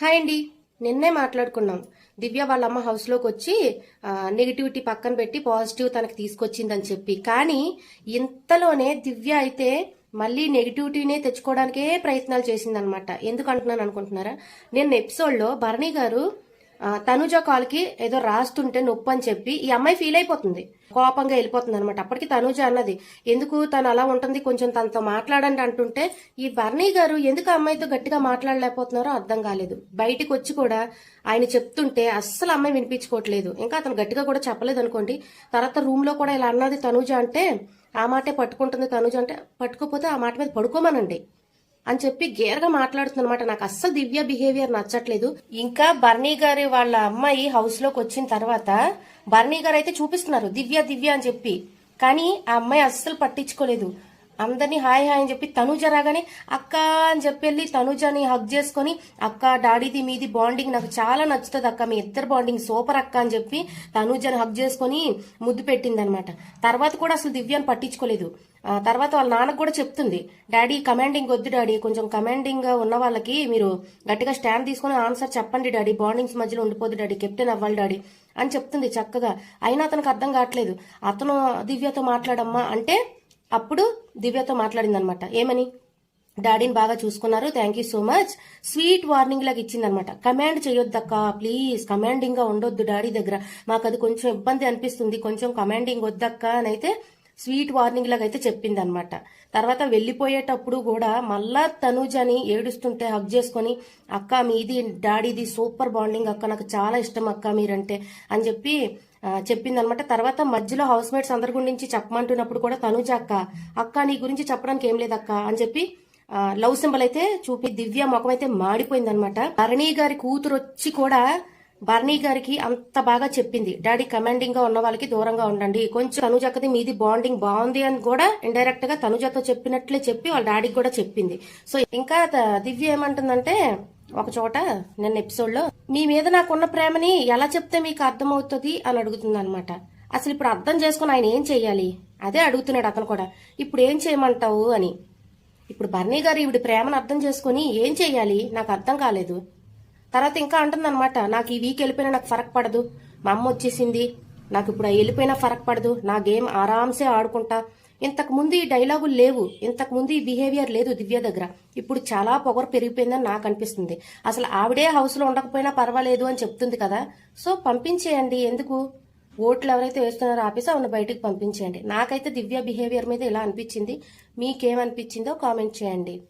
Hi అండి. నిన్నే మాట్లాడుకున్నాం. దివ్య వాళ్ళ అమ్మ హౌస్లోకి వచ్చి నెగిటివిటీ పక్కన పెట్టి పాజిటివ్ తనకి తీసుకొచ్చిందని చెప్పి. కానీ ఇంతలోనే దివ్య అయితే మళ్ళీ నెగిటివిటీనే తెచ్చుకోవడానికే ప్రయత్నాలు చేసిందనమాట ఎందుకు అంటున్నాను అనుకుంటున్నారా? నేను ఎపిసోడ్లో భరణి గారు తనుజ కాల్కి ఏదో రాస్తుంటే నొప్పి అని చెప్పి ఈ అమ్మాయి ఫీల్ అయిపోతుంది. కోపంగా వెళ్ళిపోతుంది అనమాట అప్పటికి తనుజ అన్నది ఎందుకు తను అలా ఉంటుంది? కొంచెం తనతో మాట్లాడండి అంటుంటే ఈ బర్నీ గారు ఎందుకు ఆ అమ్మాయితో గట్టిగా మాట్లాడలేకపోతున్నారో అర్థం కాలేదు. బయటికి వచ్చి కూడా ఆయన చెప్తుంటే అస్సలు అమ్మాయి వినిపించుకోవట్లేదు. ఇంకా అతను గట్టిగా కూడా చెప్పలేదు అనుకోండి. తర్వాత రూమ్లో కూడా ఇలా అన్నది తనుజ అంటే ఆ మాటే పట్టుకుంటుంది తనుజ అంటే పట్టుకోపోతే ఆ మాట మీద పడుకోమనండి. అని చెప్పి గేరగా మాట్లాడుతుందన్నమాట. నాకు అస్సలు దివ్య బిహేవియర్ నచ్చట్లేదు. ఇంకా బర్నీ గారి వాళ్ళ అమ్మాయి హౌస్లోకి వచ్చిన తర్వాత బర్నీ గారు అయితే చూపిస్తున్నారు దివ్య దివ్య అని చెప్పి. కానీ ఆ అమ్మాయి అస్సలు పట్టించుకోలేదు. అందరినీ హాయ్ హాయ్ అని చెప్పి తనుజ రాగానే అక్క అని చెప్పి వెళ్ళి తనుజని హగ్ చేసుకొని అక్క డాడీది మీది బాండింగ్ నాకు చాలా నచ్చుతుంది అక్క మీ ఇద్దరు బాండింగ్ సూపర్ అక్క అని చెప్పి తనుజని హగ్ చేసుకొని ముద్దు పెట్టింది అనమాట తర్వాత కూడా అసలు దివ్యాన్ని పట్టించుకోలేదు. తర్వాత వాళ్ళ నాన్నకు కూడా చెప్తుంది డాడీ కమాండింగ్ వద్దు డాడీ కొంచెం కమాండింగ్ ఉన్న వాళ్ళకి మీరు గట్టిగా స్టాండ్ తీసుకొని ఆన్సర్ చెప్పండి డాడీ బాండింగ్స్ మధ్యలో ఉండిపోదు డాడీ కెప్టెన్ అవ్వాలి డాడీ అని చెప్తుంది చక్కగా. అయినా అతనికి అర్థం కావట్లేదు. అతను దివ్యతో మాట్లాడమ్మా అంటే అప్పుడు దివ్యతో మాట్లాడింది అనమాట ఏమని? డాడీని బాగా చూసుకున్నారు. Thank you so much. Sweet warning లాగా ఇచ్చిందనమాట. కమాండ్ చేయొద్దక్క. ప్లీజ్ కమాండింగ్గా ఉండొద్దు డాడీ దగ్గర. మాకు అది కొంచెం ఇబ్బంది అనిపిస్తుంది. కొంచెం కమాండింగ్ వద్దక్క అని అయితే స్వీట్ వార్నింగ్ లాగా అయితే చెప్పింది అనమాట తర్వాత వెళ్ళిపోయేటప్పుడు కూడా మళ్ళా తనుజని ఏడుస్తుంటే హగ్ చేసుకొని అక్క మీది డాడీది సూపర్ బాండింగ్ అక్క నాకు చాలా ఇష్టం అక్క మీరంటే అని చెప్పి చెప్పింది అనమాట తర్వాత మధ్యలో హౌస్ మేట్స్ అందరి గురించి చెప్పమంటున్నప్పుడు కూడా తనుజ అక్క అక్క నీ గురించి చెప్పడానికి ఏం లేదక్క అని చెప్పి లవ్ సింబల్ అయితే చూపి దివ్య ముఖం అయితే మాడిపోయింది అనమాట భరణి గారి కూతురు వచ్చి కూడా బర్నీ గారికి అంత బాగా చెప్పింది. డాడీ కమాండింగ్గా ఉన్న వాళ్ళకి దూరంగా ఉండండి. కొంచెం తనుజక్కది మీది బాండింగ్ బాగుంది అని కూడా ఇండైరెక్ట్గా తనుజతో చెప్పినట్లే చెప్పి వాళ్ళ డాడీకి కూడా చెప్పింది. సో ఇంకా దివ్య ఏమంటుందంటే ఒక చోట నిన్న ఎపిసోడ్లో మీ మీద నాకున్న ప్రేమని ఎలా చెప్తే మీకు అర్థమవుతుంది? అని అడుగుతుంది అనమాట అసలు ఇప్పుడు అర్థం చేసుకుని ఆయన ఏం చెయ్యాలి? అదే అడుగుతున్నాడు అతను కూడా. ఇప్పుడు ఏం చేయమంటావు? అని. ఇప్పుడు బర్నీ గారు ఈవిడ ప్రేమను అర్థం చేసుకుని ఏం చెయ్యాలి? నాకు అర్థం కాలేదు. తర్వాత ఇంకా అంటుందన్నమాట నాకు ఈ వీక్ వెళ్ళిపోయినా నాకు ఫరక్ పడదు. మా అమ్మ వచ్చేసింది. నాకు ఇప్పుడు వెళ్ళిపోయినా ఫరక్ పడదు. నా గేమ్ ఆరామ్సే ఆడుకుంటా. ఇంతకు ముందు ఈ డైలాగులు లేవు. ఇంతకు ముందు ఈ బిహేవియర్ లేదు దివ్య దగ్గర. ఇప్పుడు చాలా పొగరు పెరిగిపోయిందని నాకు అనిపిస్తుంది. అసలు ఆవిడే హౌస్లో ఉండకపోయినా పర్వాలేదు అని చెప్తుంది కదా. సో పంపించేయండి. ఎందుకు? ఓట్లు ఎవరైతే వేస్తున్నారో ఆపేసి ఆవిడ బయటకు పంపించేయండి. నాకైతే దివ్య బిహేవియర్ మీద ఇలా అనిపించింది. మీకేమనిపించిందో కామెంట్ చేయండి.